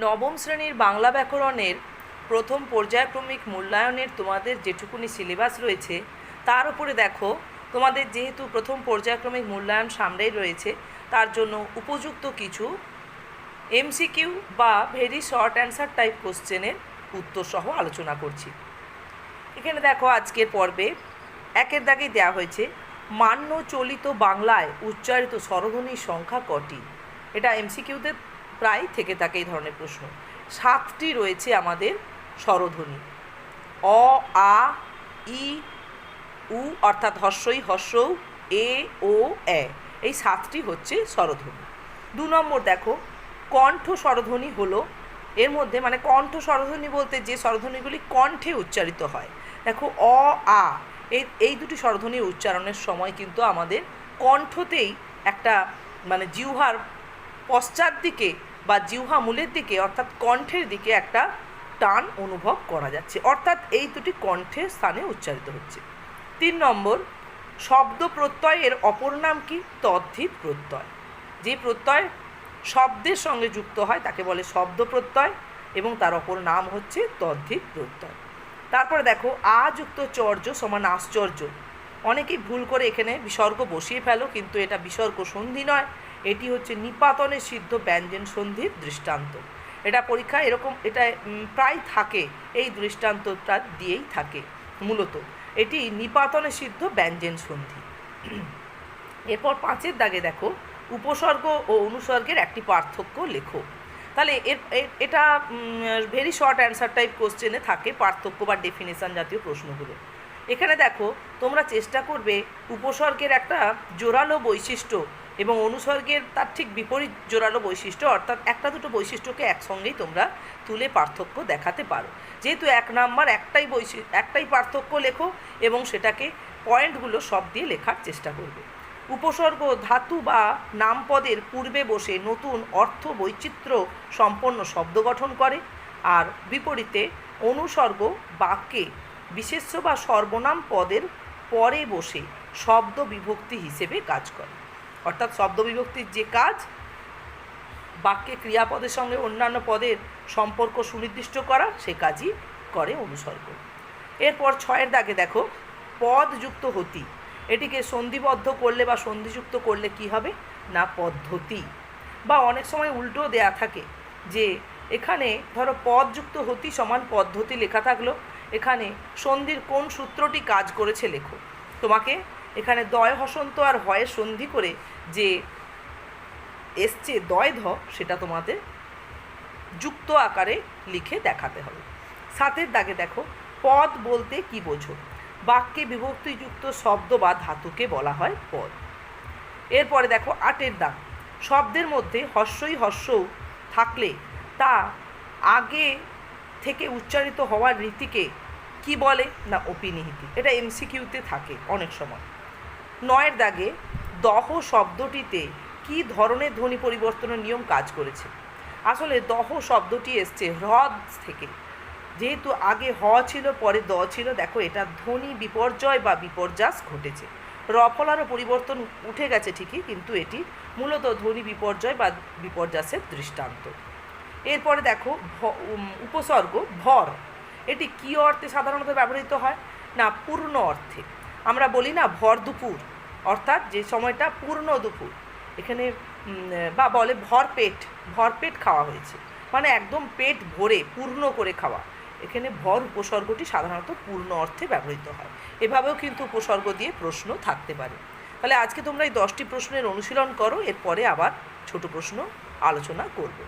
নবম শ্রেণির বাংলা ব্যাকরণের প্রথম পর্যায়ক্রমিক মূল্যায়নের তোমাদের যেটুকুনি সিলেবাস রয়েছে, তার উপরে দেখো, তোমাদের যেহেতু প্রথম পর্যায়ক্রমিক মূল্যায়ন সামনেই রয়েছে, তার জন্য উপযুক্ত কিছু এমসিকিউ বা ভেরি শর্ট অ্যান্সার টাইপ কোশ্চেনের উত্তর সহ আলোচনা করছি। এখানে দেখো আজকের পর্বে, একের দাগেই দেওয়া হয়েছে, মান্য চলিত বাংলায় উচ্চারিত স্বরধ্বনির সংখ্যা কটি? এটা এমসিকিউতে প্রায় থেকে থাকে এই ধরনের প্রশ্ন। সাতটি রয়েছে আমাদের স্বরধ্বনি। অ, আ, ই, উ অর্থাৎ হর্ষই, হর্ষৌ, এ, ও, এ। এই সাতটি হচ্ছে স্বরধ্বনি। দু নম্বর দেখো, কণ্ঠ স্বরধ্বনি হলো, এর মধ্যে মানে কণ্ঠ স্বরধ্বনি বলতে যে স্বরধ্বনিগুলি কণ্ঠে উচ্চারিত হয়। দেখো, অ, আ এই এই দুটি স্বরধ্বনির উচ্চারণের সময় কিন্তু আমাদের কণ্ঠতেই একটা মানে জিহ্বার পশ্চাৎ দিকে বা জিহ্বা মূলের দিকে, অর্থাৎ কণ্ঠের দিকে একটা টান অনুভব করা যাচ্ছে। অর্থাৎ এই দুটি কণ্ঠের স্থানে উচ্চারিত হচ্ছে। তিন নম্বর, শব্দ প্রত্যয়ের অপর নাম কি? তদ্ধিত প্রত্যয়। যে প্রত্যয় শব্দের সঙ্গে যুক্ত হয়, তাকে বলে শব্দ প্রত্যয় এবং তার অপর নাম হচ্ছে তদ্ধিত প্রত্যয়। তারপরে দেখো, আ যুক্ত চর্য সমান আশ্চর্য। অনেকেই ভুল করে এখানে বিসর্গ বসিয়ে ফেলো, কিন্তু এটা বিসর্গ সন্ধি নয়। এটি হচ্ছে নিপাতনে সিদ্ধ ব্যঞ্জন সন্ধির দৃষ্টান্ত। এটা পরীক্ষায় এরকম, এটা প্রায় থাকে, এই দৃষ্টান্তটা দিয়েই থাকে, মূলত। এটি নিপাতনে সিদ্ধ ব্যঞ্জন সন্ধি। এরপর পাঁচের দাগে দেখো, উপসর্গ ও অনুসর্গের একটি পার্থক্য লেখো। তাহলে এর এটা ভেরি শর্ট অ্যান্সার টাইপ কোশ্চেনে থাকে পার্থক্য বা ডেফিনেশন জাতীয় প্রশ্নগুলো। এখানে দেখো, তোমরা চেষ্টা করবে উপসর্গের একটা জোরালো বৈশিষ্ট্য এবং অনুসর্গের তার ঠিক বিপরীত জোরালো বৈশিষ্ট্য, অর্থাৎ একটা দুটো বৈশিষ্ট্যকে একসঙ্গেই তোমরা তুলে পার্থক্য দেখাতে পারো। যেহেতু এক নাম্বার একটাই বৈশিষ্ট্য একটাই পার্থক্য লেখো এবং সেটাকে পয়েন্টগুলো সব দিয়ে লেখার চেষ্টা করবে। উপসর্গ, ধাতু বা নামপদের পূর্বে বসে নতুন অর্থ বৈচিত্র্য সম্পন্ন শব্দ গঠন করে। আর বিপরীতে অনুসর্গ, বাক্যে বিশেষ্য বা সর্বনাম পদের পরে বসে শব্দ বিভক্তি হিসেবে কাজ করে। অর্থাৎ শব্দ বিভক্তির যে কাজ, বাক্যে ক্রিয়াপদের সঙ্গে অন্যান্য পদের সম্পর্ক সুনির্দিষ্ট করা, সে কাজই করে অনুসর্গ। এরপর ছয়ের দাগে দেখো, পদযুক্ত হতি। এটিকে সন্ধিবদ্ধ করলে বা সন্ধিযুক্ত করলে কি হবে? না, পদ্ধতি। বা অনেক সময় উল্টো দেয়া থাকে যে, এখানে ধরো পদযুক্ত হতি সমান পদ্ধতি লেখা থাকল, এখানে সন্ধির কোন সূত্রটি কাজ করেছে লেখো। তোমাকে এখানে দয় হসন্ত আর হয় সন্ধি করে যে এসছে দয় ধ, সেটা তোমাদের যুক্ত আকারে লিখে দেখাতে হবে। সাতের দাগে দেখো, পদ বলতে কি বোঝো? বাক্যে বিভক্তিযুক্ত শব্দ বা ধাতুকে বলা হয় পদ। এরপরে দেখো, আটের দাগ, শব্দের মধ্যে হর্ষই হর্ষ থাকলে তা আগে থেকে উচ্চারিত হওয়ার রীতিকে কি বলে? না, অপিনিহিতি। এটা এমসিকিউতে থাকে অনেক সময়। নয়ের দাগে দহ শব্দটিতে কি ধরনের ধ্বনি পরিবর্তনের নিয়ম কাজ করেছে? আসলে দহ শব্দটি এসছে হ্রদ থেকে। যেহেতু আগে হ ছিল, পরে দ ছিল, দেখো এটা ধ্বনি বিপর্যয় বা বিপর্যাস ঘটেছে। রফলারও পরিবর্তন উঠে গেছে ঠিকই, কিন্তু এটি মূলত ধ্বনি বিপর্যয় বা বিপর্যাসের দৃষ্টান্ত। এরপরে দেখো উপসর্গ, ভর। এটি কী অর্থে সাধারণত ব্যবহৃত হয়? না, পূর্ণ অর্থে। আমরা বলি না ভর দুপুর। অর্থাৎ যে সময়টা পূর্ণ দুপুর, এখানে বা বলে ভর পেট ভর পেট খাওয়া হয়েছে। মানে একদম পেট ভরে, পূর্ণ করে খাওয়া। এখানে ভর উপসর্গটি সাধারণত পূর্ণ অর্থে ব্যবহৃত হয়। এভাবেও কিন্তু উপসর্গ দিয়ে প্রশ্ন থাকতে পারে। তাহলে আজকে তোমরা এই দশটি প্রশ্নের অনুশীলন করো, এরপরে আবার ছোট প্রশ্ন আলোচনা করব।